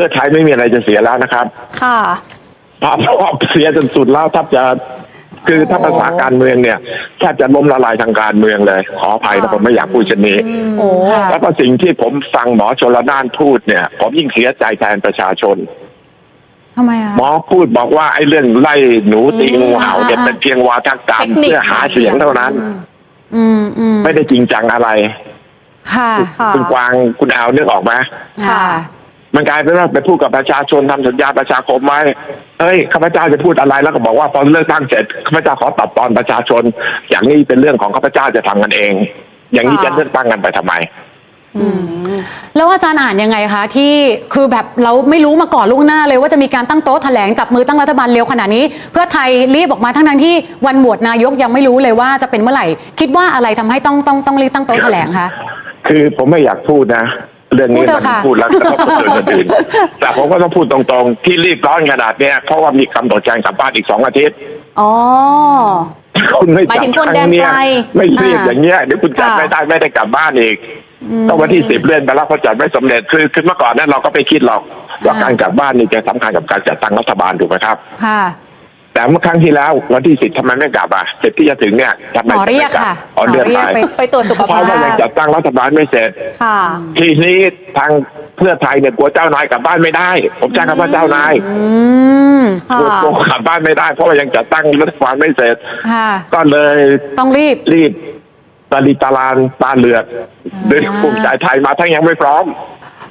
พื่อไทยไม่มีอะไรจะเสียแล้วนะครับ ค่ะเพราะเพราะเสียจนสุดแล้วถ้าจะคือถ้าภาษาการเมืองเนี่ยแทบจะล้มละลายทางการเมืองเลย ขออภัยนะผมไม่อยากพูดเช่นนี้โอ้ค่ะแล้วก็สิ่งที่ผมฟังหมอชลนานพูดเนี่ย ผมยิ่งเสียใจแทนประชาชนทำไมอะหมอพูดบอกว่าไอ้เรื่องไล่หนูตีงูเห่าเนี่ยอ่าเป็นเพียงวาทกรรมเทคนิคเพื่อหาเสียงเท่านั้นอืมอืมไม่ได้จริงจังอะไร ค่ะค่ะคุณกวางคุณแอลนึกออกไหมค่ะ มันกลายเป็นว่าไปพูดกับประชาชนทำสัญญาประชาคมไว้เฮ้ยข้าพเจ้าจะพูดอะไรแล้วก็บอกว่าพอเลือกตั้งเสร็จข้าพเจ้าขอตัดตอนประชาชน อย่างนี้เป็นเรื่องของข้าพเจ้าจะทำกันเอง อย่างนี้ค่ะจะเลือกตั้งกันไปทำไมอืมแล้วอาจารย์อ่านยังไงคะ ที่คือแบบเราไม่รู้มาก่อนล่วงหน้าเลยว่าจะมีการตั้งโต๊ะแถลงจับมือตั้งรัฐบาลเร็วขนาดนี้ เพื่อไทยรีบออกมาทั้งทั้งๆที่วันโหวตนายกยังไม่รู้เลยว่าจะเป็นเมื่อไหร่ คิดว่าอะไรทำให้ต้องต้องต้องรีบตั้งโต๊ะแถลงคะคือผมไม่อยากพูดนะ เรื่องนี้พูดเถมัอะนค่ะ พูดแล้วก็ต้องคนอื่นคนอื่น แต่ผมก็ต้องพูดตรงๆ ที่รีบร้อนขนาดเนี้ยเพราะว่ามีกำหนดการกลับบ้านอีกสองอาทิตย์ อ๋อ คุณไม่หมายจัถึบงคนครั้งเนี้ยแดนไกลไม่รีบอ่าอย่างเงี้ยเดี๋ยวคุณจัดค่ะ ไม่ได้ไม่ได้กลับบ้านอีกต้องวันที่สิบเลื่อนไปแล้วเพราะจัดไม่สำเร็จคือคือเมื่อก่อนนั้นเราก็ไปคิดหรอกว่าการกลับบ้านนี่จะสำคัญกับการจัดตั้งรัฐบาลถูกไหมครับ ค่ะ แต่เมื่อครั้งที่แล้ววันที่สิบทำไมไม่กลับอะเสร็จที่จะถึงเนี่ยทำไมหมอเรียกจะไม่ลับค่ะอ๋อเลื่อนหมอเรีไปยกไปไปตรวจสุขเพราะภาพว่ายังจัดตั้งรัฐบาลไม่เสร็จ ค่ะ ทีนี้ทางเพื่อไทยเนี่ยกลัวเจ้านายกลับบ้านไม่ได้ ผมใช้คำว่าเจ้านายอืมค่ะกลัวกลัวกลับบ้านไม่ได้ เพราะว่ายังจัดตั้งรัฐบาลไม่เสร็จ ค่ะ ก็เลยต้องรีบ รีบตาลีตารานตาเลือดดึงภูมิใจไทยมาทั้งยังไม่พร้อม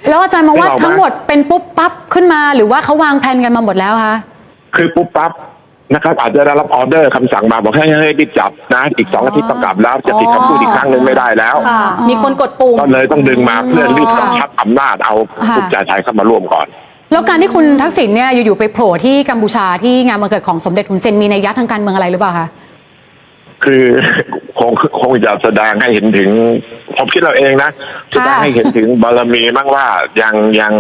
แล้วอาจารย์มองว่าไม่ออกมาทั้งหมดเป็นปุ๊บปั๊บขึ้นมาหรือว่าเขาวางแผนกันมาหมดแล้วคะ คือปุ๊บปั๊บ นะครับอาจจะได้รับออเดอร์คำสั่งมาบอกให้ให้รีบจับนะอีกสองอาทิตย์ต้องกลับแล้วจะผิดคำพูดอีกครั้งหนึ่งไม่ได้แล้ว ค่ะ มีคนกดปุ่ม ก็เลยต้องดึงมาเพื่อรีบกำชับอำนาจเอาค่ะภูมิใจไทยเข้ามาร่วมก่อน แล้วการที่คุณทักษิณเนี่ยอยู่ๆไปโผล่ที่กัมพูชาที่งานวันเกิดของสมเด็จฮุนเซนมีนัยยะทางการเมืองอะไรหรือเปล่าคะ คือคงคงจะแสดงให้เห็นถึงผมคิดเราเองนะแสดงให้เห็นถึงบารมีบ้างว่ายังยัง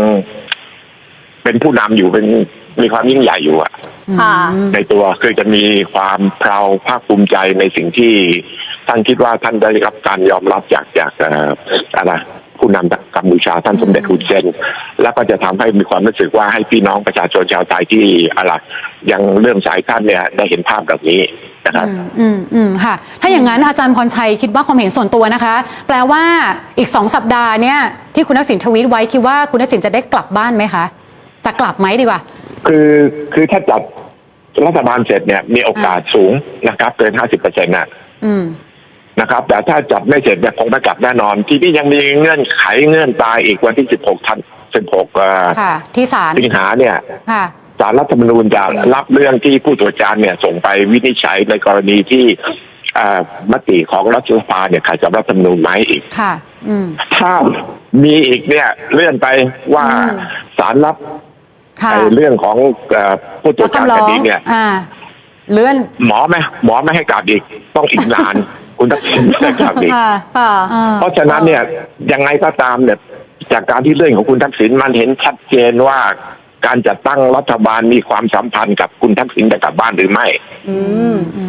เป็นผู้นำอยู่เป็น มีความยิ่งใหญ่อยู่อะค่ะ ในตัวคือจะมีความเพราภาคภูมิใจในสิ่งที่ท่านคิดว่าท่านได้รับการยอมรับจากจากเอ่ออะไรผู้นำกัมพูชาท่านสมเด็จฮุนเซน แล้วก็จะทำให้มีความรู้สึกว่าให้พี่น้องประชาชนชาวไทยที่อะไรยังเริ่อมสายท่านเนี่ยได้เห็นภาพแบบนี้นะครับ อืมอืมอืมค่ะ ถ้าอย่างนั้นอาจารย์พรชัยคิดว่าความเห็นส่วนตัวนะคะ แปลว่าอีกสองสัปดาห์เนี่ยที่คุณทักษิณทวีตไว้คิดว่าคุณทักษิณจะได้กลับบ้านไหมคะ จะกลับไหมดีกว่า คือคือถ้าจัดรัฐบาลเสร็จเนี่ยมีโอกาสสูงนะครับเกินห้าสิบเปอร์เซ็นต์นะอืมนะครับ แต่ถ้าจัดไม่เสร็จเนี่ยคงไม่กลับแน่นอน ที่นี่ยังมีเงื่อนไขเงื่อนตายอีกวันที่สิบหกทันสิบหกค่ะที่ศาลสิงหาเนี่ยค่ะสารรัฐธรรมนูญจะรับเรื่องที่ผู้ตรวจการเนี่ย ส่งไปวินิจฉัยในกรณีที่เอ่อมติของรัฐสภาเนี่ยขัดกับรัฐธรรมนูญไหมอีกค่ะอืมถ้ามีอีกเนี่ยเลื่อนไปว่าอืมสารรับค่ะ ไอ้เรื่องของเอ่อผู้ตรวจการคำร้คองดีเนี่ยอ่าเลื่อนหมอไม่หมอไม่ให้กลับอีก ต้องอีกนานคุณทักษิณไม่ให้กลับอีกค่ะค่ะอ่าเพราะฉะนั้นเนี่ยยังไงก็ตามเนี่ยจากการที่เรื่องของคุณทักษิณมันเห็นชัดเจนว่าการจัดตั้งรัฐบาลมีความสัมพันธ์กับคุณทักษิณจะกลับบ้านหรือไม่ อืมอืม